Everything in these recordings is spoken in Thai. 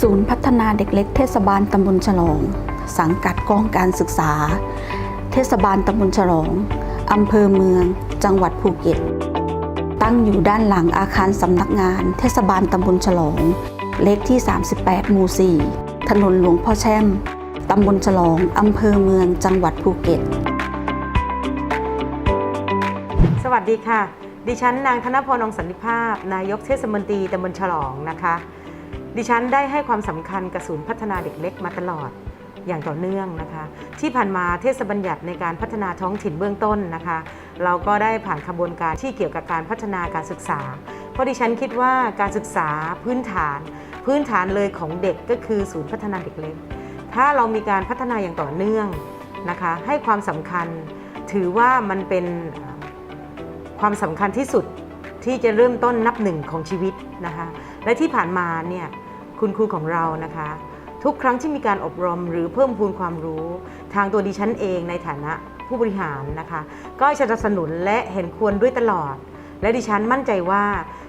ศูนย์พัฒนาเด็กเล็กเทศบาลตำบลฉลอง สังกัดกองการศึกษา เทศบาลตำบลฉลองอำเภอเมือง จังหวัดภูเก็ต ตั้งอยู่ด้านหลังอาคารสำนักงาน เทศบาลตำบลฉลอง เลขที่ 38 หมู่ 4 ถนนหลวงพ่อแช่ม ตำบลฉลองอำเภอเมือง จังหวัดภูเก็ต สวัสดีค่ะ ดิฉันนางธนพรองสันติภาพ นายกเทศมนตรีตำบลฉลองนะคะ ดิฉันได้ให้ความสำคัญกับศูนย์พัฒนาเด็กเล็กมาตลอดอย่างต่อเนื่องนะคะ ที่ผ่านมาเทศบัญญัติในการพัฒนาท้องถิ่นเบื้องต้นนะคะ เราก็ได้ผ่านขบวนการที่เกี่ยวกับการพัฒนาการศึกษา เพราะดิฉันคิดว่าการศึกษาพื้นฐาน พื้นฐานเลยของเด็กก็คือศูนย์พัฒนาเด็กเล็ก ถ้าเรามีการพัฒนาอย่างต่อเนื่องนะคะ ให้ความสำคัญถือว่ามันเป็นความสำคัญที่สุดที่จะเริ่มต้นนับหนึ่งของชีวิตนะคะ และที่ผ่านมาเนี่ย คุณครูของเรานะคะ ทุกครั้งที่มีการอบรมหรือเพิ่มพูนความรู้ ทางตัวดิฉันเองในฐานะผู้บริหารนะคะ ก็จะสนับสนุนและเห็นควรด้วยตลอด และดิฉันมั่นใจว่า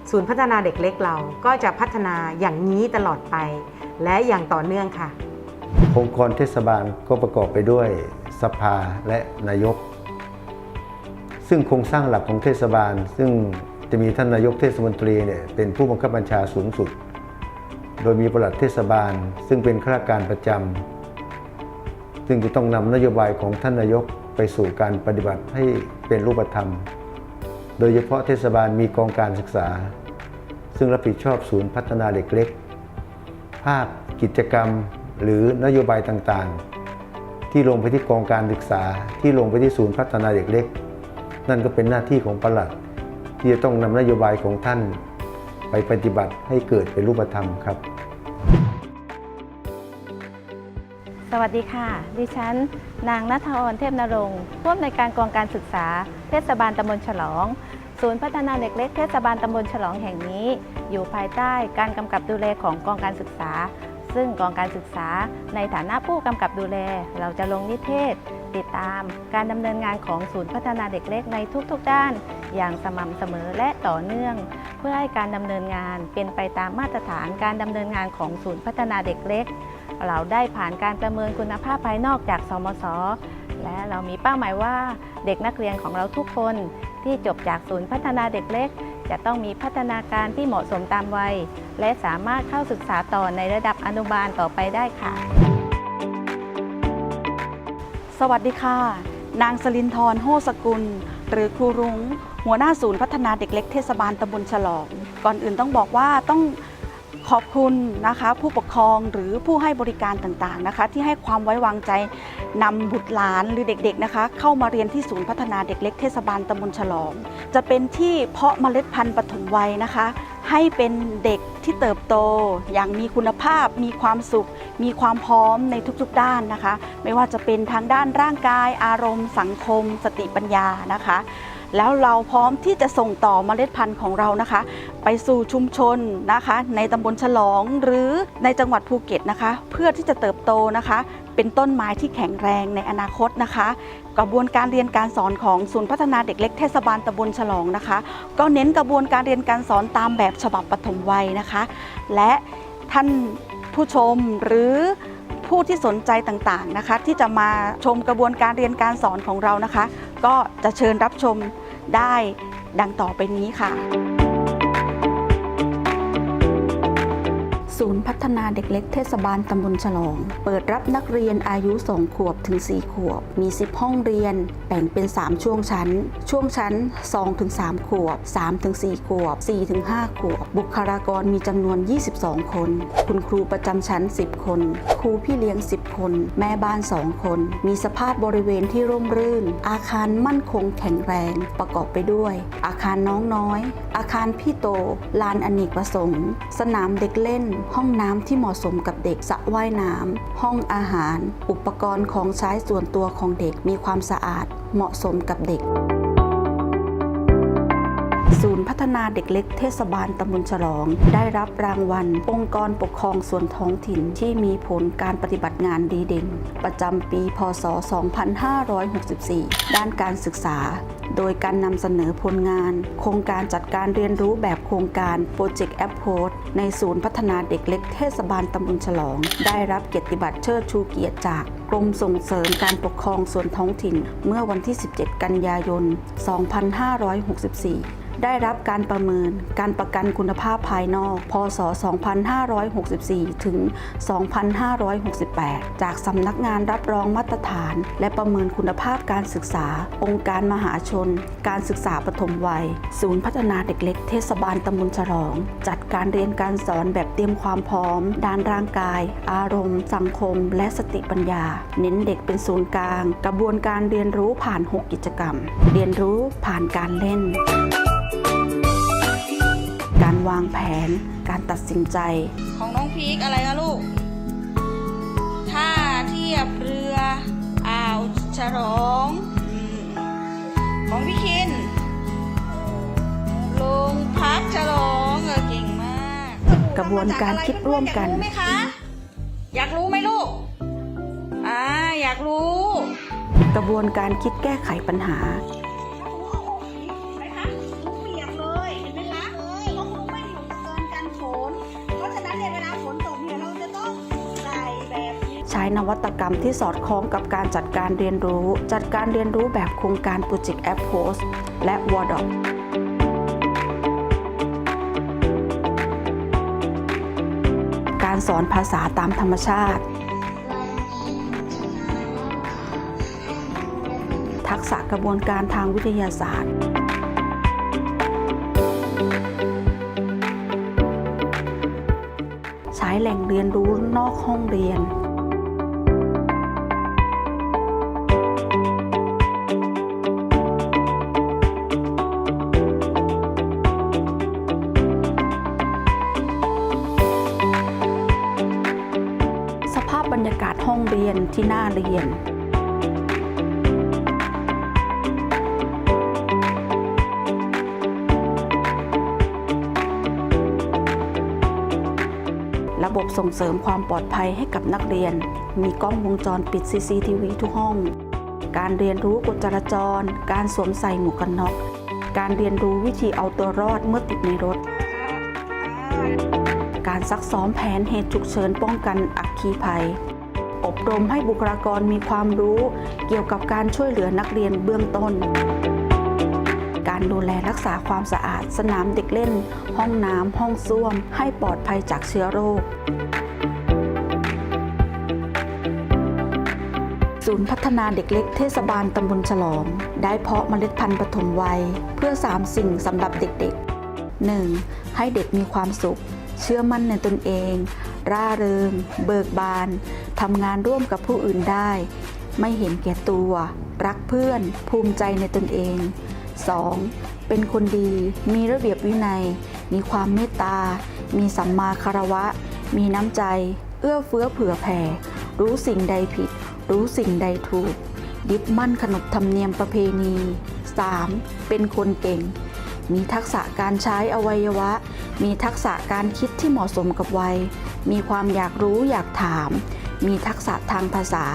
ศูนย์พัฒนาเด็กเล็กเราก็จะพัฒนาอย่างนี้ตลอดไป และอย่างต่อเนื่องค่ะองค์กรเทศบาลก็ประกอบไปด้วยสภาและนายก ซึ่งโครงสร้างหลักของเทศบาล ซึ่งจะมีท่านนายกเทศมนตรีเนี่ยเป็นผู้บังคับบัญชาสูงสุด โดยมีปลัดเทศบาล ซึ่งเป็นข้าราชการประจำซึ่งจะต้องนำนโยบายของท่านนายกไปสู่การปฏิบัติให้เป็นรูปธรรม โดยเฉพาะเทศบาลมีกองการศึกษา ซึ่งรับผิดชอบศูนย์พัฒนาเด็กเล็ก ภาพกิจกรรมหรือนโยบายต่างๆ ที่ลงไปที่กองการศึกษาที่ลงไปที่ศูนย์พัฒนาเด็กเล็ก นั่นก็เป็นหน้าที่ของปลัดที่จะต้องนำนโยบายของท่าน ไปปฏิบัติให้เกิดเป็นรูปธรรมครับ สวัสดีค่ะ ดิฉัน นางนัทออนเทพนรงค์ผู้อำนวยการกองการศึกษา เทศบาลตำบลฉลอง ศูนย์พัฒนาเด็กเล็กเทศบาลตำบลฉลองแห่งนี้ อยู่ภายใต้การกำกับดูแลของกองการศึกษา ซึ่งกองการศึกษาในฐานะผู้กำกับดูแล เราจะลงนิเทศ ติดตามการดำเนินงานของศูนย์พัฒนาเด็กเล็กในทุก ๆ ด้าน อย่างสม่ำเสมอและต่อเนื่อง เพื่อให้การดำเนินงานเป็นไปตามมาตรฐานการดำเนินงานของศูนย์พัฒนาเด็กเล็ก เราได้ผ่านการประเมินคุณภาพภายนอกจากสมสและเรามีเป้าหมายว่าเด็กนักเรียนของเราทุกคน ที่จบจากศูนย์พัฒนาเด็กเล็ก จะต้องมีพัฒนาการที่เหมาะสมตามวัย และสามารถเข้าศึกษาต่อในระดับอนุบาลต่อไปได้ค่ะ สวัสดีค่ะ นางสลินทรโฮสกุล หรือครูรุง้ง หัวหน้าศูนย์พัฒนาเด็กเล็กเทศบาลตำบลฉลอง ก่อนอื่นต้องบอกว่าต้องขอบคุณนะคะผู้ปกครองหรือผู้ให้บริการต่างๆนะคะ ที่ให้ความไว้วางใจนำบุตรหลานหรือเด็กๆนะคะ เข้ามาเรียนที่ศูนย์พัฒนาเด็กเล็กเทศบาลตำบลฉลอง จะเป็นที่เพาะเมล็ดพันธุ์ปฐมวัยนะคะ ให้เป็นเด็กที่เติบโต อย่างมีคุณภาพ มีความสุข มีความพร้อมในทุกๆด้านนะคะ ไม่ว่าจะเป็นทางด้านร่างกาย อารมณ์ สังคม สติปัญญานะคะ แล้วเราพร้อมที่จะส่งต่อเมล็ดพันธุ์ของเรานะคะ ไปสู่ชุมชนนะคะ ในตำบลฉลองหรือในจังหวัดภูเก็ตนะคะ เพื่อที่จะเติบโตนะคะ เป็นต้นไม้ที่แข็งแรงในอนาคตนะคะ กระบวนการเรียนการสอนของศูนย์พัฒนาเด็กเล็กเทศบาลตำบลฉลองนะคะ ก็เน้นกระบวนการเรียนการสอนตามแบบฉบับปฐมวัยนะคะ และท่านผู้ชมหรือ ผู้ที่สนใจต่างๆนะคะ ที่จะมาชมกระบวนการเรียนการสอนของเรานะคะ ก็จะเชิญรับชมได้ดังต่อไปนี้ค่ะ ศูนย์พัฒนาเด็กเล็กเทศบาลตำบลฉลอง เปิดรับนักเรียนอายุ 2 ขวบถึง 4 ขวบ มี 10 ห้องเรียน แบ่งเป็น 3 ช่วงชั้น ช่วงชั้น2ถึง3ขวบ3ถึง4ขวบ4ถึง5ขวบ บุคลากรมีจำนวน 22 คน คุณครูประจำชั้น 10 คน ครูพี่เลี้ยง 10 คน แม่บ้าน 2 คน มีสภาพบริเวณที่ร่มรื่น อาคารมั่นคงแข็งแรง ประกอบไปด้วย อาคารน้องน้อย อาคารพี่โต ลานอเนกประสงค์ สนามเด็กเล่นห้องน้ำที่เหมาะสมกับเด็กสระว่ายน้ำห้องอาหาร อุปกรณ์ของใช้ส่วนตัวของเด็กมีความสะอาด เหมาะสมกับเด็กศูนย์พัฒนาเด็กเล็กเทศบาลตำบลฉลอง ได้รับรางวัล องค์กรปกครองส่วนท้องถิ่นที่มีผลการปฏิบัติงานดีเด่น ประจำปี พศ 2564 ด้านการศึกษา โดยการนำเสนอผลงาน โครงการจัดการเรียนรู้แบบโครงการ Project a p p o r t ในศูนย์พัฒนาเด็กเล็กเทศบาลตำบลฉลอง ได้รับเกียรติบัตรเชิดชูเกียรติจากกรมส่งเสริมการปกครองส่วนท้องถิ่น เมื่อวันที่ 17 กันยายน 2564 ได้รับการประเมินการประกันคุณภาพภายนอก พศ 2564 ถึง 2568 จากสำนักงานรับรองมาตรฐาน และประเมินคุณภาพการศึกษา องค์การมหาชน การศึกษาปฐมวัย ศูนย์พัฒนาเด็กเล็กเทศบาลตำบลฉลอง จัดการเรียนการสอนแบบเตรียมความพร้อม ด้านร่างกาย อารมณ์ สังคม และสติปัญญา เน้นเด็กเป็นศูนย์กลาง กระบวนการเรียนรู้ผ่าน 6 กิจกรรม เรียนรู้ผ่านการเล่น วางแผน การตัดสินใจ ของน้องพีกอะไรนะลูกท่าเทียบเรืออ่าวฉลองอืมของพี่คินลงพักฉลองเออเก่งมาก กระบวนการคิดร่วมกัน อยากรู้ไหมคะ อยากรู้ไหมลูกอ่าอยากรู้ กระบวนการคิดแก้ไขปัญหา นวัตกรรมที่สอดคล้องกับการจัดการเรียนรู้ จัดการเรียนรู้แบบโครงการ Project Approach และ w o r d o c การสอนภาษาตามธรรมชาติ ทักษะกระบวนการทางวิทยาศาสตร์ใช้แหล่งเรียนรู้นอกห้องเรียน รยากาศห้องเรียนที่น่าเรียนระบบส่งเสริมความปลอดภัยให้กับนักเรียน มีกล้องวงจรปิด CCTV ทุกห้อง การเรียนรู้กฎจราจร การสวมใส่หมวกกันน็อก การเรียนรู้วิธีเอาตัวรอดเมื่อติดในรถ การซักซ้อมแผนเหตุฉุกเฉินป้องกันอัคคีภัย อบรมให้บุคลากรมีความรู้เกี่ยวกับการช่วยเหลือนักเรียนเบื้องต้น การดูแลรักษาความสะอาด สนามเด็กเล่น ห้องน้ำห้องส้วม ให้ปลอดภัยจากเชื้อโรคศูนย์พัฒนาเด็กเล็กเทศบาลตำบลฉลอง ได้เพาะเมล็ดพันธุ์ปฐมวัย เพื่อ 3 สิ่งสำหรับเด็กๆ 1. ให้เด็กมีความสุข เชื่อมั่นในตนเอง ร่าเริง เบิกบานทำงานร่วมกับผู้อื่นได้ ไม่เห็นแก่ตัว รักเพื่อน ภูมิใจในตนเอง 2. เป็นคนดี มีระเบียบวินัย มีความเมตตา มีสัมมาคารวะ มีน้ำใจ เอื้อเฟื้อเผื่อแผ่ รู้สิ่งใดผิด รู้สิ่งใดถูก ยึดมั่นขนบธรรมเนียมประเพณี 3. เป็นคนเก่ง มีทักษะการใช้อวัยวะ มีทักษะการคิดที่เหมาะสมกับวัย มีความอยากรู้อยากถาม มีทักษะทางภาษา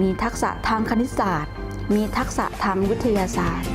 มีทักษะทางคณิตศาสตร์ มีทักษะทางวิทยาศาสตร์